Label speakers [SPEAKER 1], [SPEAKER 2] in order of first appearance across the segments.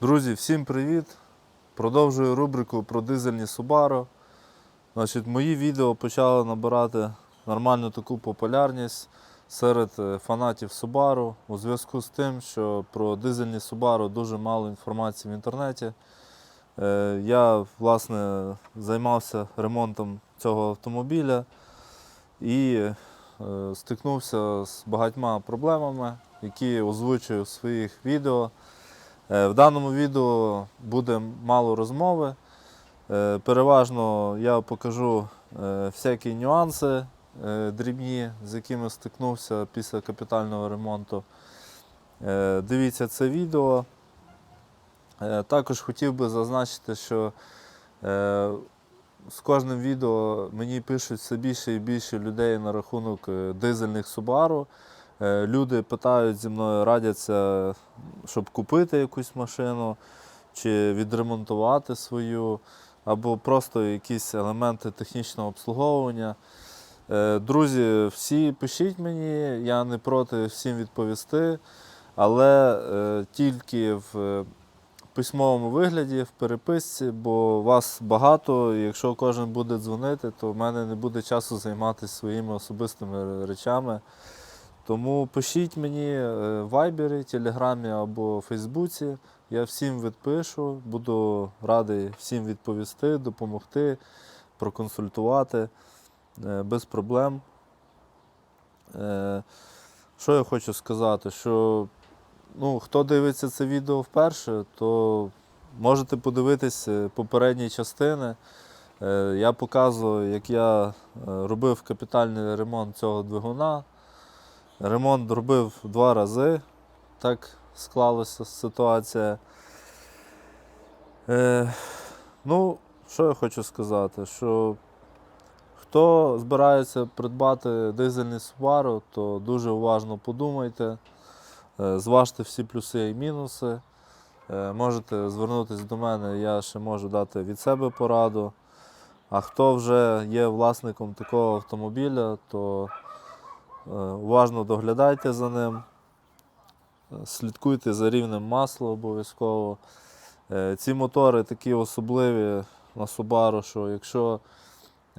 [SPEAKER 1] Друзі, всім привіт! Продовжую рубрику про дизельні Subaru. Значить, мої відео почали набирати нормальну таку популярність серед е, фанатів Subaru у зв'язку з тим, що про дизельні Subaru дуже мало інформації в інтернеті. Е, Я власне займався ремонтом цього автомобіля і е, стикнувся з багатьма проблемами, які озвучую в своїх відео. Е, В даному відео буде мало розмови. Е, Переважно я покажу е, всякі нюанси дрібні, з якими стикнувся після капітального ремонту. Дивіться це відео. Також хотів би зазначити, що з кожним відео мені пишуть все більше і більше людей на рахунок дизельних Subaru. Е, Люди питають зі мною, радяться, щоб купити якусь машину, чи відремонтувати свою, або просто якісь елементи технічного обслуговування. Е, Друзі, всі пишіть мені, я не проти всім відповісти, але е, тільки в письмовому вигляді, в переписці, бо вас багато, якщо кожен буде дзвонити, то в мене не буде часу займатися своїми особистими речами. Тому пишіть мені е, в Вайбері, Телеграмі або Фейсбуці. Я всім відпишу, буду радий всім відповісти, допомогти, проконсультувати е, без проблем. Е, Що я хочу сказати? Що ну, хто дивиться це відео вперше, то можете подивитись попередні частини. Я показую, як я робив капітальний ремонт цього двигуна. Ремонт робив два рази. Так склалася ситуація. Е, ну, що я хочу сказати? Що хто збирається придбати дизельний Subaru, то дуже уважно подумайте, е, зважте всі плюси і мінуси. Е, можете звернутися до мене, я ще можу дати від себе пораду. А хто вже є власником такого автомобіля, то Уважно доглядайте за ним, е, слідкуйте за рівнем масла обов'язково. Е, Ці мотори такі особливі на Subaru, що якщо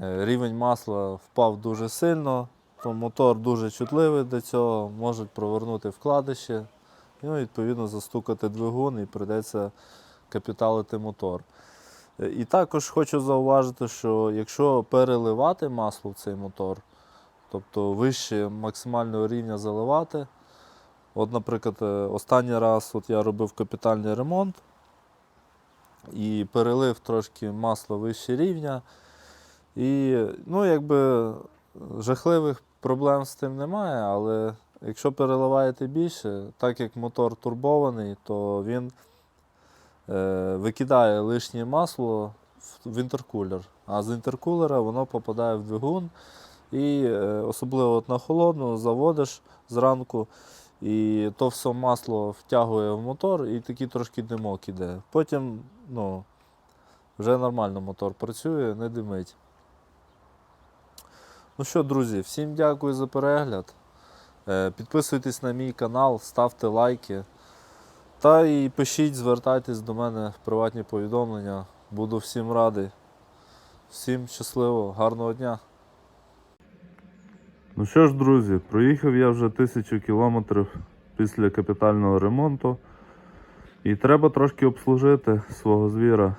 [SPEAKER 1] е, рівень масла впав дуже сильно, то мотор дуже чутливий до цього, можуть провернути вкладище, і ну, відповідно застукати двигун і прийдеться капіталити мотор. Е, І також хочу зауважити, що якщо переливати масло в цей мотор, тобто вище максимального рівня заливати. От, наприклад, е, останній раз от я робив капітальний ремонт і перелив трошки масло вище рівня. І ну, якби жахливих проблем з тим немає, але якщо переливаєте більше, так як мотор турбований, то він е, викидає лишнє масло в- інтеркулер, а з інтеркулера воно попадає в двигун. І е, особливо от на холодну заводиш зранку, і то все масло втягує в мотор, і такий трошки димок іде. Потім ну, вже нормально мотор працює, не димить. Ну що, друзі, всім дякую за перегляд. Е, Підписуйтесь на мій канал, ставте лайки. Та і пишіть, звертайтесь до мене в приватні повідомлення. Буду всім радий. Всім щасливо, гарного дня! Ну що ж, друзі, проїхав я вже тисячу кілометрів після капітального ремонту. І треба трошки обслужити свого звіра.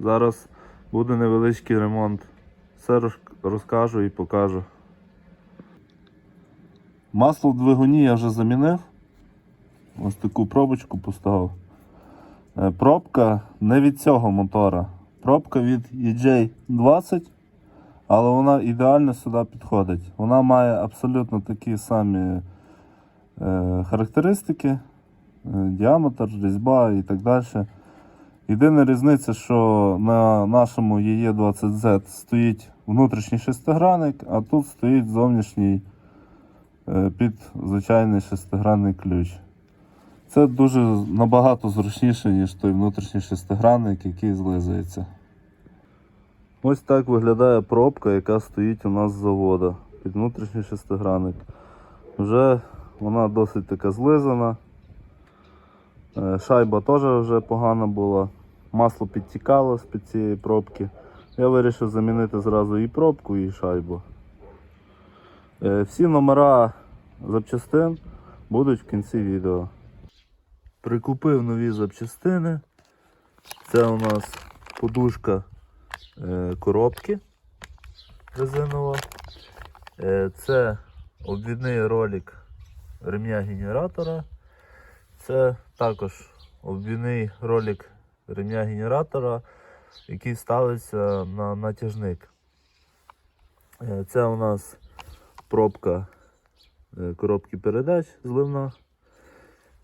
[SPEAKER 1] Зараз буде невеличкий ремонт. Все розкажу і покажу. Масло в двигуні я вже замінив. Ось таку пробочку поставив. Е, Пробка не від цього мотора. Пробка від EJ20 але вона ідеально сюди підходить. Вона має абсолютно такі самі е, характеристики, е, діаметр, різьба і так далі. Єдина різниця, що на нашому EE20Z стоїть внутрішній шестигранник, а тут стоїть зовнішній е, під звичайний шестигранний ключ. Це дуже набагато зручніше, ніж той внутрішній шестигранник, який злизується. Ось так виглядає пробка, яка стоїть у нас з заводу під внутрішній шестигранник. Вже вона досить така злизана. Е, Шайба теж вже погана була. Масло підтікало з-під цієї пробки. Я вирішив замінити зразу і пробку, і шайбу. Е, Всі номера запчастин будуть в кінці відео. Прикупив нові запчастини. Це у нас подушка коробки резинова. Е, Це обвідний ролик ремня генератора. Це також обвідний ролик ремня генератора, який ставиться на натяжник. Е, Це у нас пробка е, коробки передач зливна.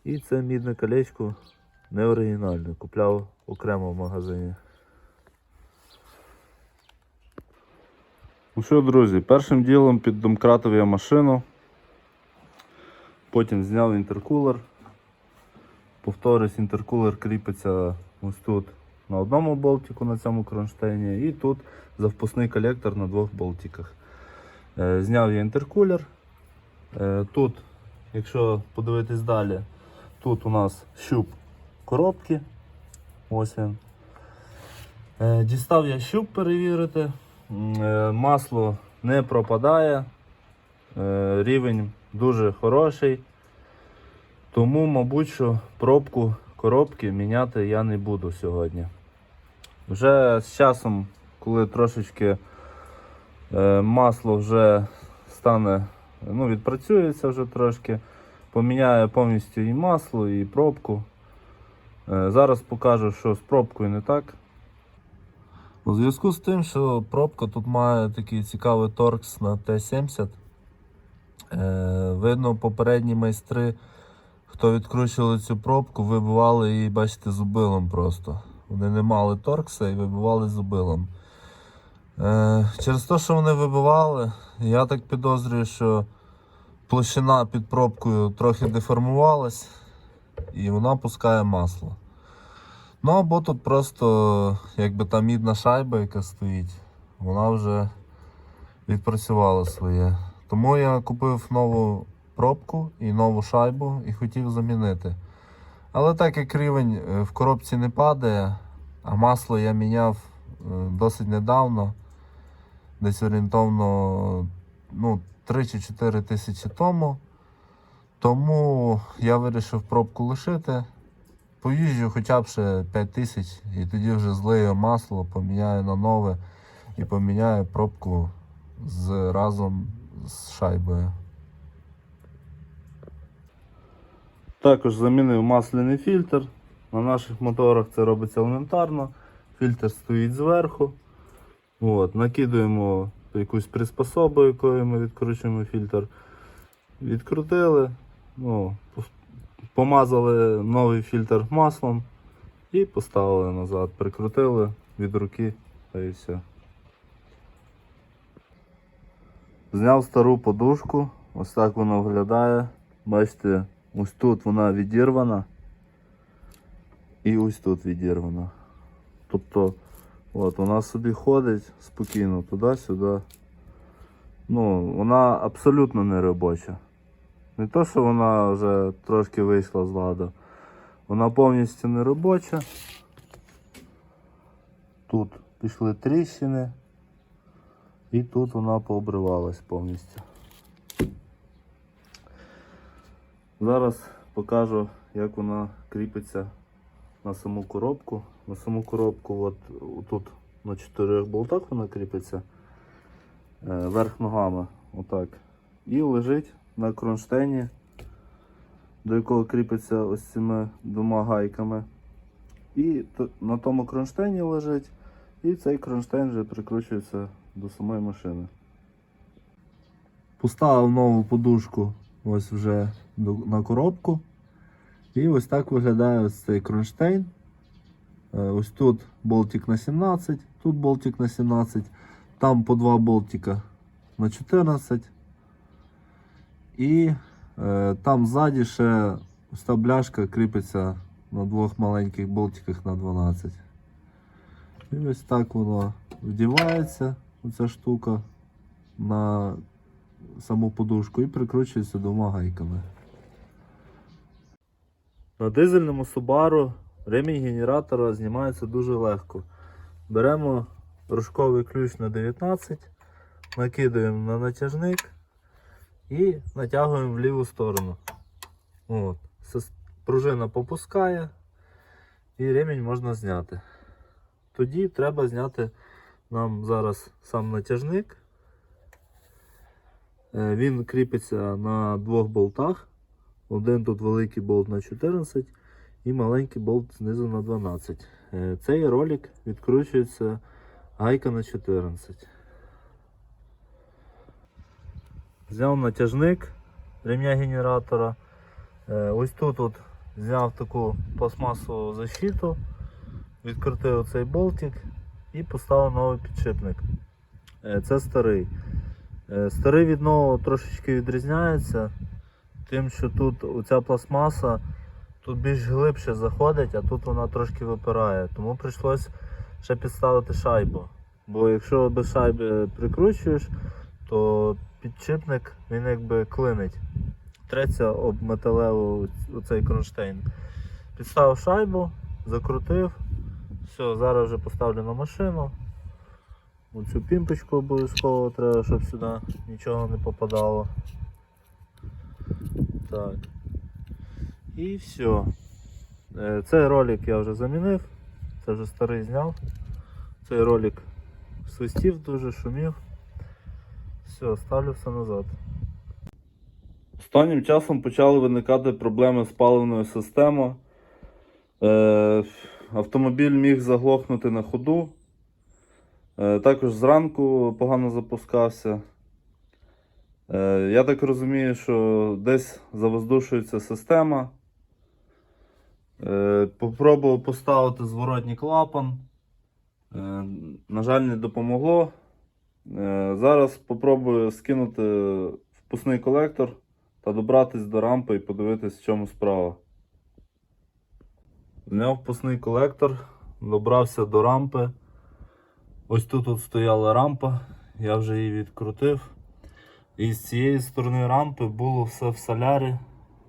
[SPEAKER 1] І це мідне колечко не оригінальне. Купляв окремо в магазині. Ну що, друзі, першим ділом піддомкратив я машину. Потім зняв інтеркулер. Повторюсь, інтеркулер кріпиться ось тут на одному болтику на цьому кронштейні і тут завпускний колектор на двох болтиках. Е, Зняв я інтеркулер. Е, Тут, якщо подивитись далі, тут у нас щуп коробки. Ось він. Е, Дістав я щуп перевірити. Е, Масло не пропадає. Е, Рівень дуже хороший. Тому, мабуть, що пробку коробки міняти я не буду сьогодні. Вже з часом, коли трошечки е, масло вже стане, ну, відпрацюється вже трошки, поміняю повністю і масло, і пробку. Зараз покажу, що з пробкою не так. У зв'язку з тим, що пробка тут має такий цікавий торкс на Т-70. Е, видно, попередні майстри, хто відкручували цю пробку, вибивали її, бачите, зубилом просто. Вони не мали торкса і вибивали зубилом. Е, через те, що вони вибивали, я так підозрюю, що площина під пробкою трохи деформувалась і вона пускає масло. Ну або тут просто якби та мідна шайба, яка стоїть, вона вже відпрацювала своє. Тому я купив нову пробку і нову шайбу і хотів замінити. Але так як рівень е, в коробці не падає, а масло я міняв е, досить недавно, десь орієнтовно ну, 3 чи 4 тисячі тому. Тому я вирішив пробку лишити. Поїжджу хоча б ще 5 тисяч і тоді вже злию масло, поміняю на нове і поміняю пробку з, разом з шайбою. Також замінив масляний фільтр. На наших моторах це робиться елементарно. Фільтр стоїть зверху. От, накидуємо якусь приспособу, якою ми відкручуємо фільтр. Відкрутили, ну, помазали новий фільтр маслом і поставили назад. Прикрутили від руки та і все. Зняв стару подушку, ось так вона виглядає. Бачите, ось тут вона відірвана і ось тут відірвана. Тобто, от вона собі ходить спокійно туди-сюди. Ну, вона абсолютно не робоча. Не то, що вона вже трошки вийшла з ладу. Вона повністю не робоча. Тут пішли тріщини. І тут вона пообривалась повністю. Зараз покажу, як вона кріпиться на саму коробку. На саму коробку, от тут на чотирьох болтах вона кріпиться е, верх ногами. Отак. І лежить на кронштейні, до якого кріпиться ось цими двома гайками. І на тому кронштейні лежить, і цей кронштейн вже прикручується до самої машини. Поставив нову подушку ось вже на коробку. І ось так виглядає ось цей кронштейн. Е, Ось тут болтик на 17, тут болтик на 17, там по два болтика на 14. І е, там ззаді ще ось та бляшка кріпиться на двох маленьких болтиках на 12. І ось так воно вдівається, оця штука на саму подушку і прикручується двома гайками. На дизельному Subaru ремінь генератора знімається дуже легко. Беремо рожковий ключ на 19, накидаємо на натяжник і натягуємо в ліву сторону. От. Пружина попускає і ремінь можна зняти. Тоді треба зняти нам зараз сам натяжник. Е, Він кріпиться на двох болтах. Один тут великий болт на 14 і маленький болт знизу на 12. Е, Цей ролик відкручується гайка на 14. Взяв натяжник ремня генератора. Е, Ось тут от зняв таку пластмасову защиту, відкрутив цей болтик і поставив новий підшипник. Е, Це старий. Е, Старий від нового трошечки відрізняється, тим, що тут оця пластмаса тут більш глибше заходить, а тут вона трошки випирає. Тому прийшлось ще підставити шайбу. Бо якщо без шайби прикручуєш, то підшипник він якби клинить. Треться об металеву оцей кронштейн. Підставив шайбу, закрутив. Все, зараз вже поставлю на машину. Оцю пімпочку обов'язково треба, щоб сюди нічого не попадало. Так. І все. Е, Цей ролик я вже замінив. Це вже старий зняв. Цей ролик свистів дуже, шумів. Все, ставлю все назад. Останнім часом почали виникати проблеми з паливною системою. Е, автомобіль міг заглохнути на ходу. Е, також зранку погано запускався. Е, я так розумію, що десь завоздушується система. Попробував поставити зворотній клапан. На жаль, не допомогло. Е, зараз попробую скинути впускний колектор та добратись до рампи і подивитись, в чому справа. Зняв впускний колектор, добрався до рампи. Ось тут от стояла рампа, я вже її відкрутив. І з цієї сторони рампи було все в солярі.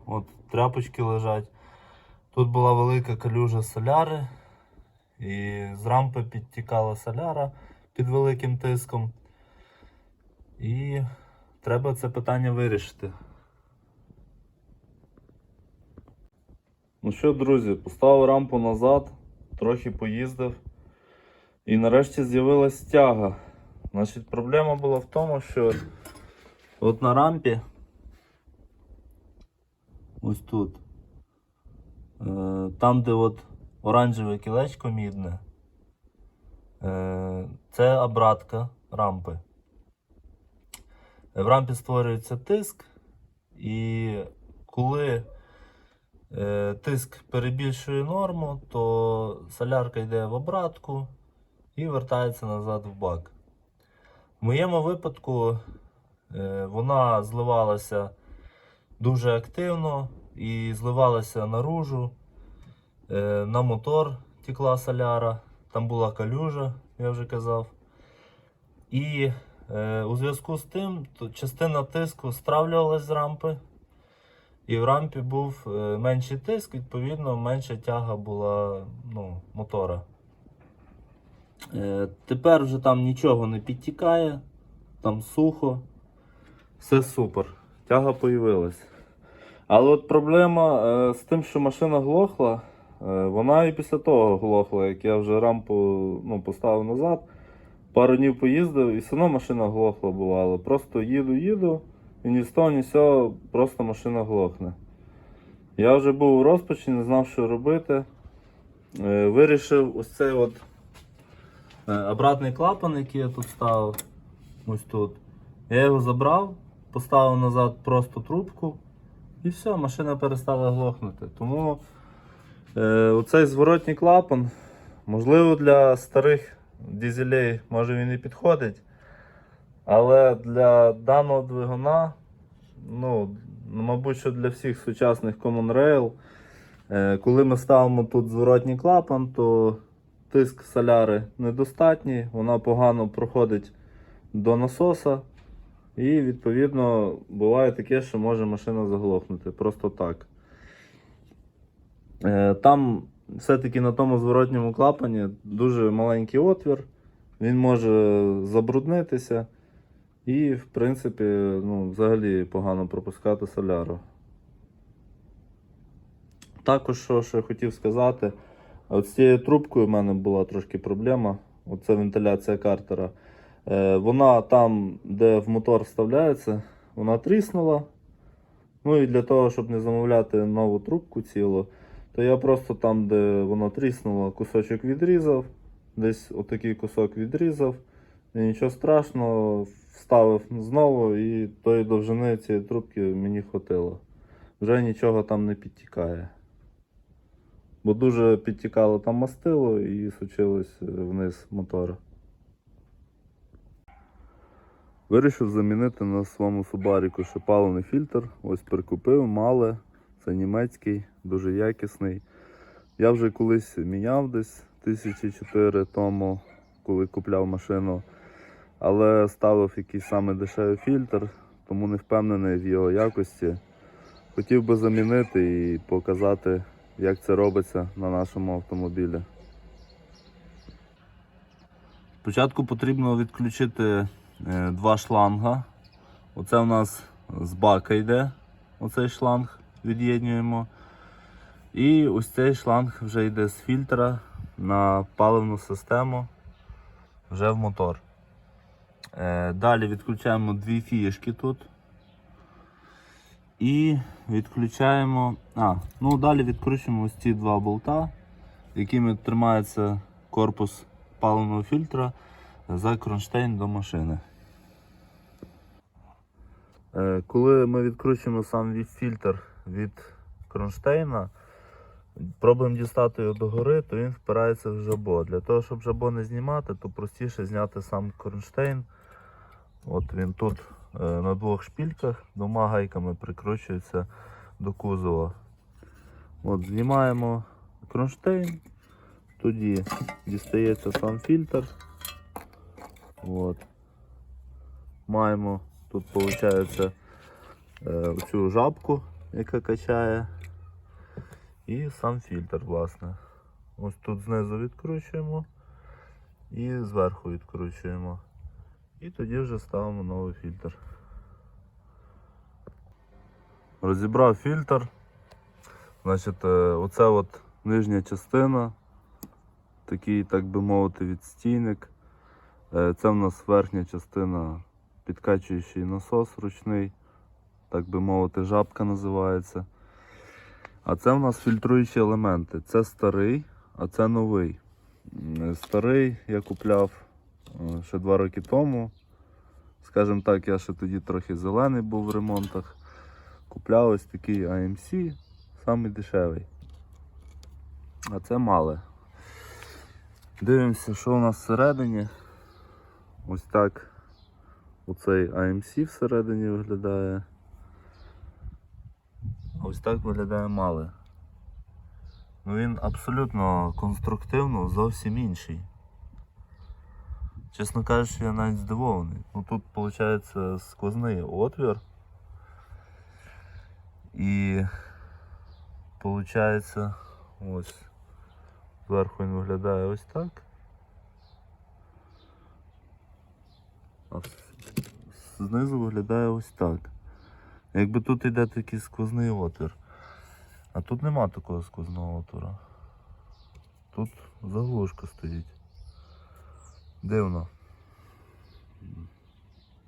[SPEAKER 1] От тряпочки лежать. Тут була велика калюжа соляри. І з рампи підтікала соляра під великим тиском. І треба це питання вирішити. Ну що, друзі, поставив рампу назад, трохи поїздив. І нарешті з'явилась тяга. Значить, проблема була в тому, що от на рампі, ось тут, е, там, де от оранжеве кілечко мідне, е, це обратка рампи. В рампі створюється тиск, і коли е, тиск перебільшує норму, то солярка йде в обратку і вертається назад в бак. В моєму випадку е, вона зливалася дуже активно і зливалася наружу. Е, на мотор текла соляра, там була калюжа, я вже казав. І у зв'язку з тим то частина тиску стравлювалась з рампи. І в рампі був е, менший тиск, відповідно, менша тяга була ну, мотора. Е, тепер вже там нічого не підтікає, там сухо, все супер. Тяга появилась. Але от проблема е, з тим, що машина глохла, е, вона і після того глохла, як я вже рампу ну, поставив назад. Пару днів поїздив і все одно машина глохла бувало. Просто їду, їду, і ні з того, ні з цього, просто машина глохне. Я вже був у розпачі, не знав, що робити. Е, Вирішив ось цей от е, обратний клапан, який я тут ставив, ось тут. Я його забрав, поставив назад просто трубку і все, машина перестала глохнути. Тому е, оцей зворотній клапан, можливо, для старих дизелей може він і підходить. Але для даного двигуна, ну, мабуть, що для всіх сучасних Common Rail, е, коли ми ставимо тут зворотній клапан, то тиск соляри недостатній, вона погано проходить до насоса. І відповідно буває таке, що може машина заглохнути. Просто так. Е, Там все-таки на тому зворотньому клапані дуже маленький отвір, він може забруднитися і, в принципі, ну, взагалі погано пропускати соляру. Також, що ще хотів сказати, от з цією трубкою в мене була трошки проблема. Оце вентиляція картера. Е, вона там, де в мотор вставляється, вона тріснула. Ну і для того, щоб не замовляти нову трубку цілу, то я просто там, де воно тріснуло, кусочок відрізав, десь отакий кусок відрізав. І нічого страшного, вставив знову і тої довжини цієї трубки мені хватило. Вже нічого там не підтікає. Бо дуже підтікало там мастило і сучилось е, вниз мотора. Вирішив замінити на своєму Субаріку ще паливний фільтр. Ось прикупив, мале. Це німецький, дуже якісний. Я вже колись міняв десь тисячі чотири тому, коли купляв машину. Але ставив якийсь саме дешевий фільтр, тому не впевнений в його якості. Хотів би замінити і показати, як це робиться на нашому автомобілі. Спочатку потрібно відключити е, два шланга. Оце у нас з бака йде оцей шланг, від'єднуємо. І ось цей шланг вже йде з фільтра на паливну систему вже в мотор. Е, Далі відключаємо дві фішки тут. І відключаємо. А, ну далі відкручуємо ось ці два болта, якими тримається корпус паливного фільтра за кронштейн до машини. Е, Коли ми відкручуємо сам фільтр від кронштейна, пробуємо дістати його догори, то він впирається в жабо. Для того, щоб жабо не знімати, то простіше зняти сам кронштейн. От він тут е, на двох шпільках, двома гайками прикручується до кузова. От, знімаємо кронштейн, тоді дістається сам фільтр. От. Маємо тут виходить оцю жабку, яка качає. І сам фільтр, власне. Ось тут знизу відкручуємо і зверху відкручуємо. І тоді вже ставимо новий фільтр. Розібрав фільтр. Значить, е, оце от нижня частина, такий, так би мовити, відстійник. Е, Це в нас верхня частина, підкачуючий насос ручний, так би мовити, жабка називається. А це в нас фільтруючі елементи. Це старий, а це новий. Старий я купляв е, ще два роки тому. Скажімо так, я ще тоді трохи зелений був в ремонтах. Купляв ось такий AMC, самий дешевий. А це мале. Дивимося, що у нас всередині. Ось так оцей AMC всередині виглядає. Ось так виглядає мале. Ну він абсолютно конструктивно зовсім інший. Чесно кажучи, я навіть здивований. Ну тут виходить сквозний отвір. І виходить ось зверху він виглядає ось так. Знизу виглядає ось так. Якби тут йде такий сквозний отвір. А тут нема такого сквозного отвора. Тут заглушка стоїть. Дивно.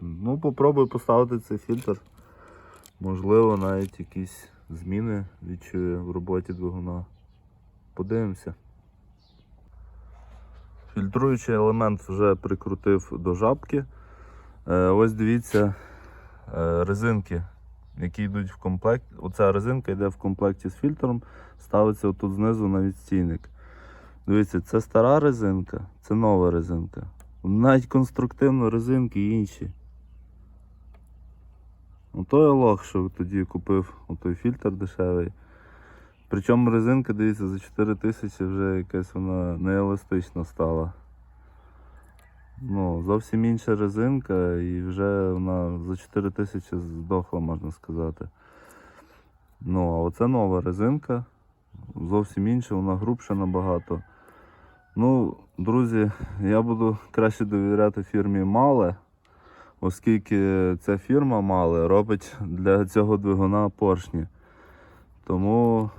[SPEAKER 1] Ну, попробую поставити цей фільтр. Можливо, навіть якісь зміни відчую в роботі двигуна. Подивимося. Фільтруючий елемент вже прикрутив до жабки. Е, ось дивіться е, резинки, які йдуть в комплект. Оця резинка йде в комплекті з фільтром, ставиться отут знизу на відстійник. Дивіться, це стара резинка, це нова резинка. Навіть конструктивно резинки інші. Ото я лох, що тоді купив отой фільтр дешевий. Причому резинка, дивіться, за 4 тисячі вже якась вона нееластична стала. Ну, зовсім інша резинка і вже вона за 4 тисячі здохла, можна сказати. Ну, а оце нова резинка. зовсім інша, вона грубша набагато. Ну, друзі, я буду краще довіряти фірмі Мале, оскільки ця фірма Мале робить для цього двигуна поршні. Тому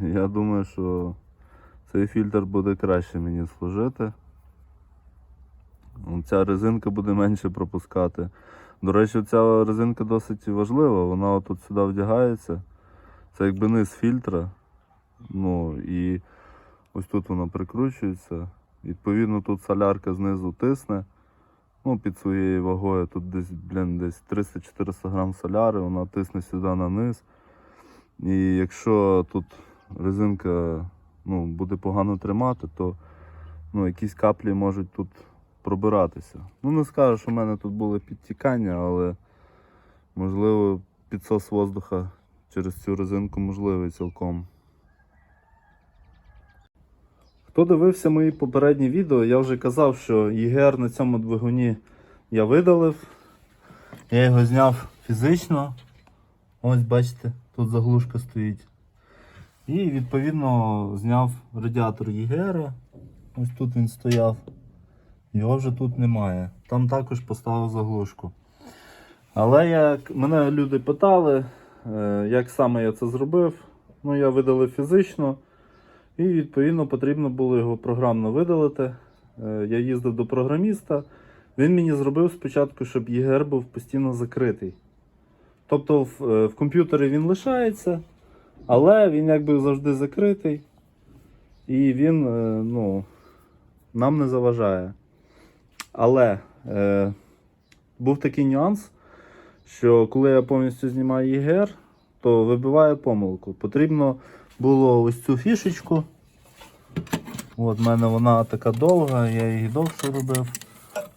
[SPEAKER 1] я думаю, що цей фільтр буде краще мені служити. Ця резинка буде менше пропускати. До речі, ця резинка досить важлива, вона отут сюди вдягається. Це якби низ фільтра. Ну і ось тут вона прикручується. Відповідно, тут солярка знизу тисне. Ну, під своєю вагою. Тут десь, блін, десь 300-400 грам соляри, вона тисне сюди на низ. І якщо тут резинка ну, буде погано тримати, то ну, якісь каплі можуть тут пробиратися. Ну, не скажу, що в мене тут були підтікання, але можливо підсос воздуха через цю резинку можливий цілком. Хто дивився мої попередні відео, я вже казав, що ЄГР на цьому двигуні я видалив. Я його зняв фізично. Ось бачите, тут заглушка стоїть. І відповідно зняв радіатор ЄГР. Ось тут він стояв. Його вже тут немає. Там також поставив заглушку. Але як мене люди питали, е, як саме я це зробив, ну я видалив фізично. І відповідно потрібно було його програмно видалити. Е, Я їздив до програміста. Він мені зробив спочатку, щоб ЄГР був постійно закритий. Тобто в, е, в комп'ютері він лишається, але він якби завжди закритий. І він ну, нам не заважає. Але е, був такий нюанс, що коли я повністю знімаю ЄГР, то вибиває помилку. Потрібно було ось цю фішечку. От в мене вона така довга, я її довше робив.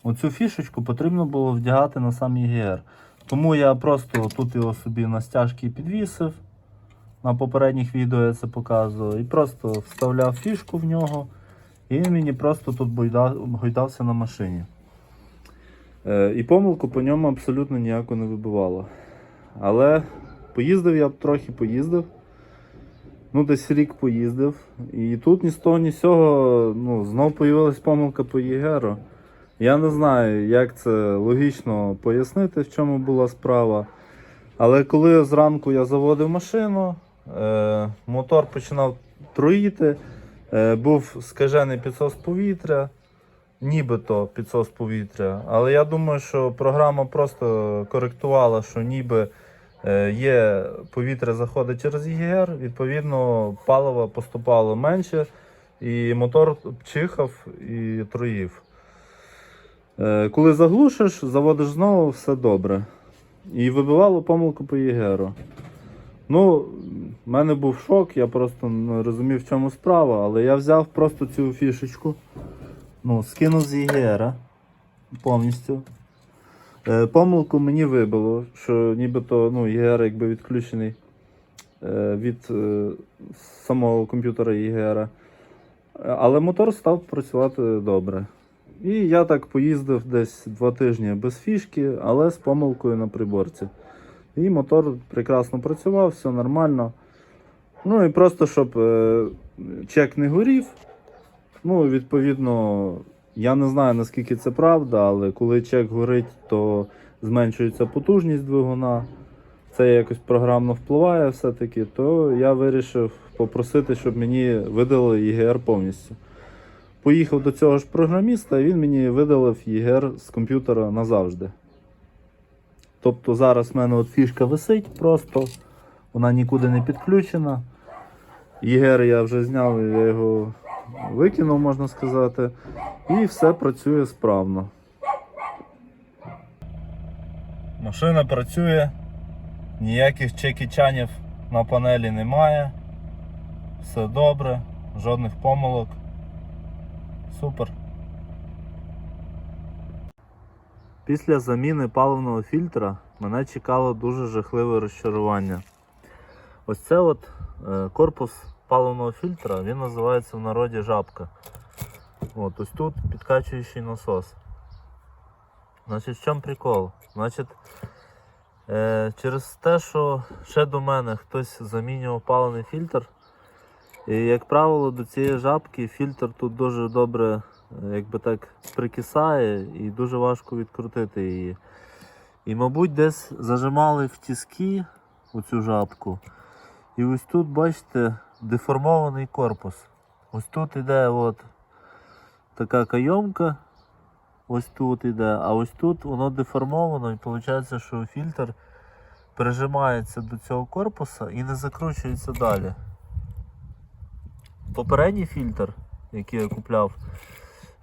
[SPEAKER 1] Оцю фішечку потрібно було вдягати на сам ЄГР. Тому я просто тут його собі на стяжки підвісив. На попередніх відео я це показував. І просто вставляв фішку в нього. І він мені просто тут гойдався на машині. Е, і помилку по ньому абсолютно ніяко не вибивало. Але поїздив я трохи поїздив. Ну, десь рік поїздив. І тут ні з того, ні з цього ну, знов появилась помилка по ЄГЕРу. Я не знаю, як це логічно пояснити, в чому була справа. Але коли зранку я заводив машину, е, мотор починав труїти, був скажений підсос повітря, нібито підсос повітря. Але я думаю, що програма просто коректувала, що ніби е, є повітря заходить через ЄГР, відповідно, паливо поступало менше, і мотор чихав і труїв. Е, Коли заглушиш, заводиш знову, все добре. І вибивало помилку по ЄГРу. Ну, в мене був шок, я просто не розумів, в чому справа, але я взяв просто цю фішечку, ну, скинув з ЄГР повністю. Е, помилку мені вибило, що нібито ну, ЄГР якби відключений е, від е, самого комп'ютера ЄГР. Але мотор став працювати добре. І я так поїздив десь два тижні без фішки, але з помилкою на приборці. І мотор прекрасно працював, все нормально. Ну і просто щоб е, чек не горів. Ну, відповідно, я не знаю наскільки це правда, але коли чек горить, то зменшується потужність двигуна. Це якось програмно впливає все-таки, то я вирішив попросити, щоб мені видали ЄГР повністю. Поїхав до цього ж програміста, і він мені видалив ЄГР з комп'ютера назавжди. Тобто зараз в мене от фішка висить просто, вона нікуди не підключена. ЄГР я вже зняв, я його викинув, можна сказати. І все працює справно. Машина працює, ніяких чекічанів на панелі немає. Все добре, жодних помилок. Супер. Після заміни паливного фільтра мене чекало дуже жахливе розчарування. Ось це от е, корпус паливного фільтра, він називається в народі жабка. От, ось тут підкачуючий насос. Значить, в чому прикол? Значить, е, через те, що ще до мене хтось замінював паливний фільтр, І, як правило, до цієї жабки фільтр тут дуже добре якби так прикисає і дуже важко відкрутити її. І, мабуть, десь зажимали в тіски оцю жабку. І ось тут, бачите, деформований корпус. Ось тут іде от така кайомка. Ось тут іде, а ось тут воно деформовано, і виходить, що фільтр прижимається до цього корпуса і не закручується далі. Попередній фільтр, який я купляв,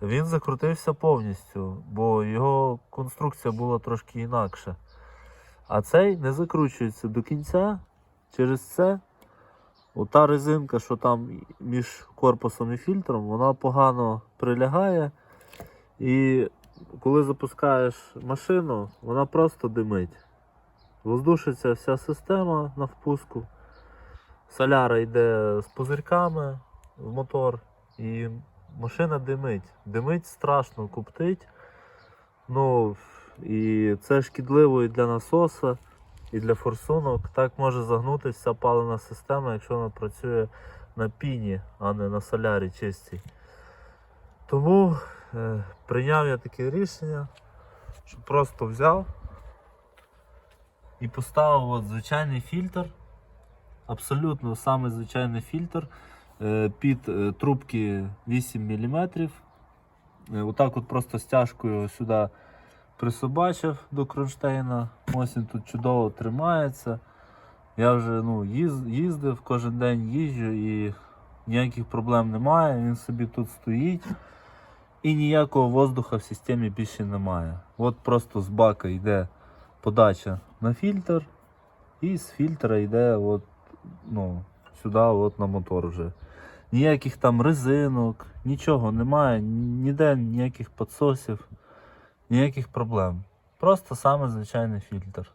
[SPEAKER 1] він закрутився повністю, бо його конструкція була трошки інакша. А цей не закручується до кінця. Через це ота резинка, що там між корпусом і фільтром, вона погано прилягає. І коли запускаєш машину, вона просто димить. Воздушиться вся система на впуску. Соляра йде з пузирьками в мотор, і машина димить. Димить страшно, куптить. Ну, і це шкідливо і для насоса, і для форсунок. Так може загнутися палена система, якщо вона працює на піні, а не на солярі чистій. Тому е, прийняв я таке рішення, що просто взяв і поставив от звичайний фільтр, абсолютно самий звичайний фільтр під е, трубки 8 мм. Е, Отак от просто стяжкою сюди присобачив до кронштейна. Ось він тут чудово тримається. Я вже ну, їздив, кожен день їжджу і ніяких проблем немає. Він собі тут стоїть. І ніякого воздуха в системі більше немає. От просто з бака йде подача на фільтр, і з фільтра йде от, ну, сюди от на мотор вже. Ніяких там резинок, нічого немає, ніде ніяких підсосів, ніяких проблем. Просто саме звичайний фільтр.